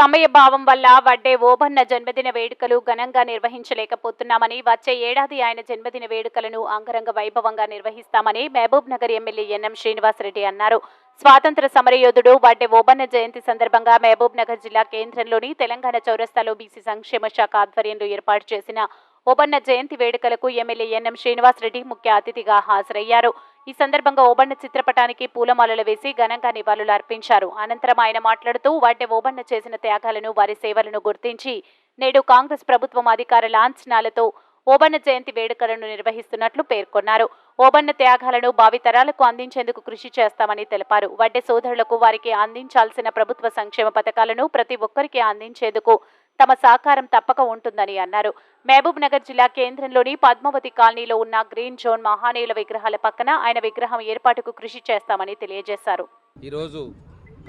సమయభావం వల్ల వడ్డే ఓబన్న జన్మదిన వేడుకలు ఘనంగా నిర్వహించలేకపోతున్నామని వచ్చే ఏడాది ఆయన జన్మదిన వేడుకలను అంగరంగ వైభవంగా నిర్వహిస్తామని Mahabubnagar MLA NM Srinivasa Reddy అన్నారు. స్వాతంత్ర సమరయోధుడు వడ్డే ఓబన్న జయంతి సందర్భంగా మహబూబ్ నగర్ జిల్లా కేంద్రంలోని తెలంగాణ చౌరస్తాలో బీసీ సంక్షేమ శాఖ ఆధ్వర్యంలో ఏర్పాటు చేసిన ఓబన్న జయంతి వేడుకలకు ఎమ్మెల్యే ఎన్ఎం శ్రీనివాసరెడ్డి ముఖ్య అతిథిగా హాజరయ్యారు. ఈ సందర్భంగా ఓబన్న చిత్రపటానికి పూలమాలలు వేసి ఘనంగా నివాళులు అర్పించారు. అనంతరం ఆయన మాట్లాడుతూ వాటి ఓబన్న చేసిన త్యాగాలను వారి సేవలను గుర్తించి నేడు కాంగ్రెస్ ప్రభుత్వం అధికార లాంఛనాలతో ఓబన్న జయంతి వేడుకలను నిర్వహిస్తున్నట్లు పేర్కొన్నారు. ఓబన్న త్యాగాలను భావితరాలకు అందించేందుకు కృషి చేస్తామని తెలిపారు. వడ్డే సోదరులకు వారికి అందించాల్సిన ప్రభుత్వ సంక్షేమ పథకాలను ప్రతి ఒక్కరికి అందించేందుకు తమ సహకారం తప్పక ఉంటుందని అన్నారు. మహబూబ్ నగర్ జిల్లా కేంద్రంలోని పద్మావతి కాలనీలో ఉన్న గ్రీన్ జోన్ మహానీయుల విగ్రహాల పక్కన ఆయన విగ్రహం ఏర్పాటుకు కృషి చేస్తామని తెలియజేశారు. ఈరోజు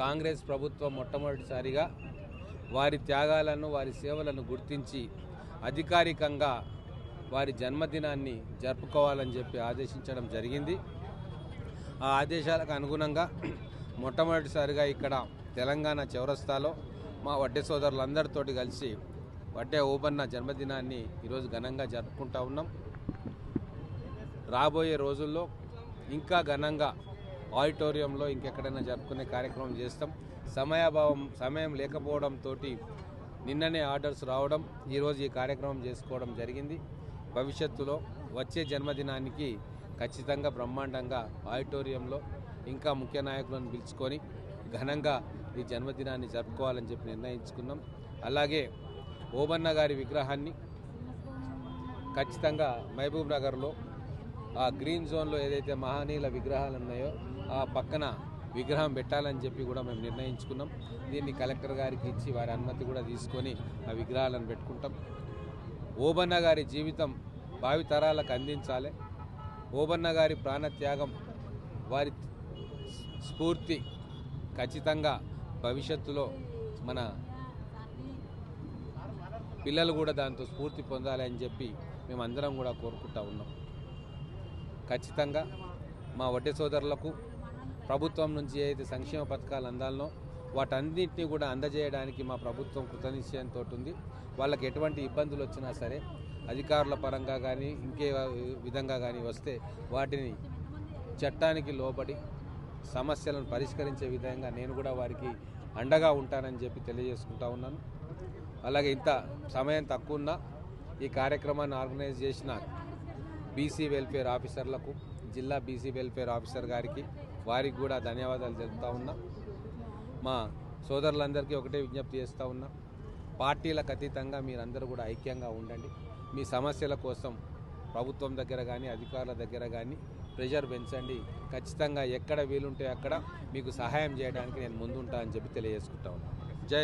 కాంగ్రెస్ ప్రభుత్వం మొట్టమొదటిసారిగా వారి త్యాగాలను వారి సేవలను గుర్తించి అధికారికంగా వారి జన్మదినాన్ని జరుపుకోవాలని చెప్పి ఆదేశించడం జరిగింది. ఆ ఆదేశాలకు అనుగుణంగా మొట్టమొదటిసారిగా ఇక్కడ తెలంగాణ చౌరస్తాలో మా వడ్డే సోదరులందరితోటి కలిసి వడ్డే ఓబన్న జన్మదినాన్ని ఈరోజు ఘనంగా జరుపుకుంటా ఉన్నాం. రాబోయే రోజుల్లో ఇంకా ఘనంగా ఆడిటోరియంలో ఇంకెక్కడైనా జరుపుకునే కార్యక్రమం చేస్తాం. సమయాభావం సమయం లేకపోవడంతో నిన్ననే ఆర్డర్స్ రావడం ఈరోజు ఈ కార్యక్రమం చేసుకోవడం జరిగింది. భవిష్యత్తులో వచ్చే జన్మదినానికి ఖచ్చితంగా బ్రహ్మాండంగా ఆడిటోరియంలో ఇంకా ముఖ్య నాయకులను పిలుచుకొని ఘనంగా ఈ జన్మదినాన్ని జరుపుకోవాలని చెప్పి నిర్ణయించుకున్నాం. అలాగే ఓబన్న గారి విగ్రహాన్ని ఖచ్చితంగా మహబూబ్ నగర్లో ఆ గ్రీన్ జోన్లో ఏదైతే మహనీయుల విగ్రహాలు ఉన్నాయో ఆ పక్కన విగ్రహం పెట్టాలని చెప్పి కూడా మేము నిర్ణయించుకున్నాం. దీన్ని కలెక్టర్ గారికి ఇచ్చి వారి అనుమతి కూడా తీసుకొని ఆ విగ్రహాలను పెట్టుకుంటాం. ఓబన్న గారి జీవితం భావితరాలకు అందించాలి. ఓబన్న గారి ప్రాణత్యాగం వారి స్ఫూర్తి ఖచ్చితంగా భవిష్యత్తులో మన పిల్లలు కూడా దాంతో స్ఫూర్తి పొందాలి అని చెప్పి మేమందరం కూడా కోరుకుంటా ఉన్నాం. ఖచ్చితంగా మా వడ్డీ సోదరులకు ప్రభుత్వం నుంచి ఏదైతే సంక్షేమ పథకాలు అందాలనో వాటన్నింటినీ కూడా అందజేయడానికి మా ప్రభుత్వం కృతనిశ్చయంతో ఉంది. వాళ్ళకి ఎటువంటి ఇబ్బందులు వచ్చినా సరే అధికారుల పరంగా కానీ ఇంకే విధంగా కానీ వస్తే వాటిని చట్టానికి లోబడి సమస్యలను పరిష్కరించే విధంగా నేను కూడా వారికి అండగా ఉంటానని చెప్పి తెలియజేసుకుంటా ఉన్నాను. అలాగే ఇంత సమయం తక్కువ ఉన్నా ఈ కార్యక్రమాన్ని ఆర్గనైజ్ చేసిన బీసీ వెల్ఫేర్ ఆఫీసర్లకు జిల్లా బీసీ వెల్ఫేర్ ఆఫీసర్ గారికి వారికి కూడా ధన్యవాదాలు తెలుపుతా ఉన్నా. మా సోదరులందరికీ ఒకటే విజ్ఞప్తి చేస్తూ ఉన్నా. పార్టీలకు అతీతంగా మీరందరూ కూడా ఐక్యంగా ఉండండి. మీ సమస్యల కోసం ప్రభుత్వం దగ్గర కానీ అధికారుల దగ్గర కానీ ప్రెషర్ పెంచండి. ఖచ్చితంగా ఎక్కడ వీలుంటే అక్కడ మీకు సహాయం చేయడానికి నేను ముందుంటా అని చెప్పి తెలియజేసుకుంటా ఉన్నాను. జై